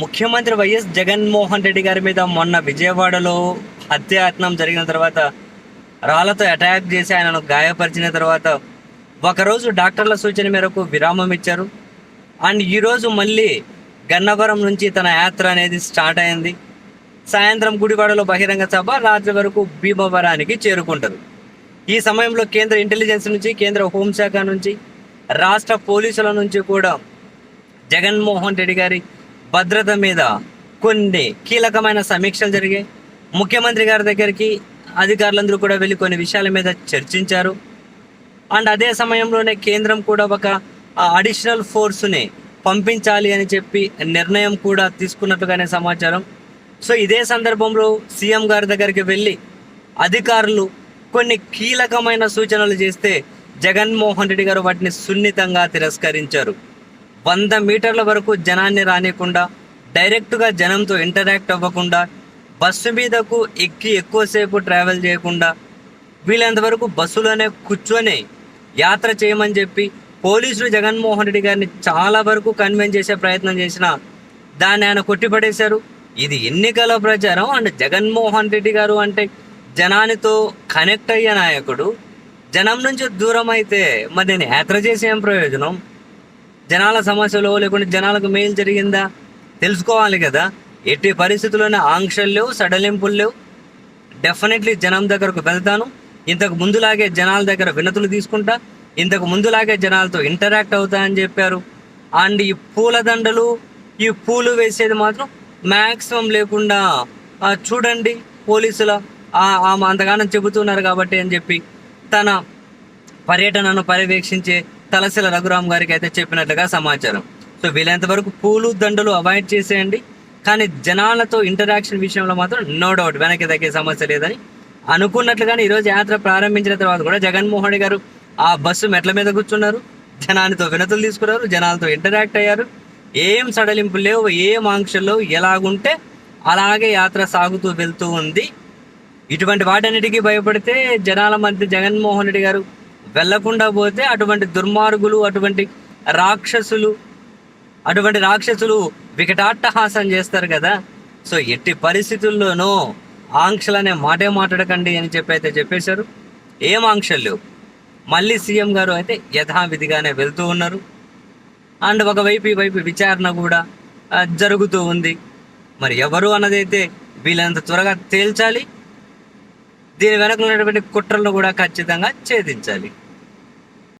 ముఖ్యమంత్రి వైఎస్ జగన్మోహన్ రెడ్డి గారి మీద మొన్న విజయవాడలో హత్యాయత్నం జరిగిన తర్వాత రాళ్ళతో అటాక్ చేసి ఆయనను గాయపరిచిన తర్వాత ఒకరోజు డాక్టర్ల సూచన మేరకు విరామం ఇచ్చారు. అండ్ ఈరోజు మళ్ళీ గన్నవరం నుంచి తన యాత్ర అనేది స్టార్ట్ అయింది. సాయంత్రం గుడివాడలో బహిరంగ సభ రాత్రి వరకు భీమవరానికి చేరుకుంటారు. ఈ సమయంలో కేంద్ర ఇంటెలిజెన్స్ నుంచి కేంద్ర హోంశాఖ నుంచి రాష్ట్ర పోలీసుల నుంచి కూడా జగన్మోహన్ రెడ్డి గారి భద్రత మీద కొన్ని కీలకమైన సమీక్షలు జరిగాయి. ముఖ్యమంత్రి గారి దగ్గరికి అధికారులందరూ కూడా వెళ్ళి కొన్ని విషయాల మీద చర్చించారు. అండ్ అదే సమయంలోనే కేంద్రం కూడా ఒక అడిషనల్ ఫోర్స్ని పంపించాలి అని చెప్పి నిర్ణయం కూడా తీసుకున్నట్టుగానే సమాచారం. సో ఇదే సందర్భంలో సీఎం గారి దగ్గరికి వెళ్ళి అధికారులు కొన్ని కీలకమైన సూచనలు చేస్తే జగన్మోహన్ రెడ్డి గారు వాటిని సున్నితంగా తిరస్కరించారు. వంద మీటర్ల వరకు జనాన్ని రానియకుండా డైరెక్ట్గా జనంతో ఇంటరాక్ట్ అవ్వకుండా బస్సు మీదకు ఎక్కి ఎక్కువసేపు ట్రావెల్ చేయకుండా వీలైనంత వరకు బస్సులోనే కూర్చొని యాత్ర చేయమని చెప్పి పోలీసులు జగన్మోహన్ రెడ్డి గారిని చాలా వరకు కన్విన్స్ చేసే ప్రయత్నం చేసిన దాన్ని ఆయన కొట్టిపడేశారు. ఇది ఎన్నికల ప్రచారం. అండ్ జగన్మోహన్ రెడ్డి గారు అంటే జనానితో కనెక్ట్ అయ్యే నాయకుడు. జనం నుంచి దూరం అయితే మరి నేను యాత్ర చేసే ఏం ప్రయోజనం? జనాల సమస్యలు లేకుంటే జనాలకు మేలు జరిగిందా? తెలుసుకోవాలి కదా. ఎట్టి పరిస్థితుల్లోనే ఆంక్షలు లేవు సడలింపులు లేవు. డెఫినెట్లీ జనం దగ్గరకు వెళ్తాను. ఇంతకు ముందులాగే జనాల దగ్గర వినతులు తీసుకుంటా. ఇంతకు ముందులాగే జనాలతో ఇంటరాక్ట్ అవుతా అని చెప్పారు. అండ్ ఈ పూలదండలు ఈ పూలు వేసేది మాత్రం మ్యాక్సిమం లేకుండా చూడండి పోలీసుల ఆమె అంతగానం చెబుతున్నారు కాబట్టి అని చెప్పి తన పర్యటనను పర్యవేక్షించే తలసిల రఘురామ్ గారికి అయితే చెప్పినట్లుగా సమాచారం. సో వీలైనంత వరకు పూలు దండలు అవాయిడ్ చేసేయండి. కానీ జనాలతో ఇంటరాక్షన్ విషయంలో మాత్రం నో డౌట్ వెనక్కి తగ్గే సమస్య లేదని అనుకున్నట్లుగానే ఈరోజు యాత్ర ప్రారంభించిన తర్వాత కూడా జగన్మోహన్ గారు ఆ బస్సు మెట్ల మీద కూర్చున్నారు. జనానితో వినతులు తీసుకున్నారు జనాలతో ఇంటరాక్ట్ అయ్యారు. ఏం సడలింపు లేవు ఏం ఆంక్షలు ఎలాగుంటే అలాగే యాత్ర సాగుతూ వెళ్తూ ఉంది. ఇటువంటి వాటన్నిటికీ భయపడితే జనాల మధ్య జగన్మోహన్ రెడ్డి గారు వెళ్ళకుండా పోతే అటువంటి దుర్మార్గులు అటువంటి రాక్షసులు అటువంటి రాక్షసులు వికటాట్టహాసం చేస్తారు కదా. సో ఎట్టి పరిస్థితుల్లోనూ ఆంక్షలు అనే మాటే మాట్లాడకండి అని చెప్పి అయితే చెప్పేశారు. ఏం ఆంక్షలు లేవు. మళ్ళీ సీఎం గారు అయితే యథావిధిగానే వెళ్తూ ఉన్నారు. అండ్ ఒకవైపు ఈ వైపు విచారణ కూడా జరుగుతూ ఉంది. మరి ఎవరు అన్నదైతే వీళ్ళంత త్వరగా తేల్చాలి. దీని వెనక ఉన్నటువంటి కుట్రలను కూడా ఖచ్చితంగా ఛేదించాలి.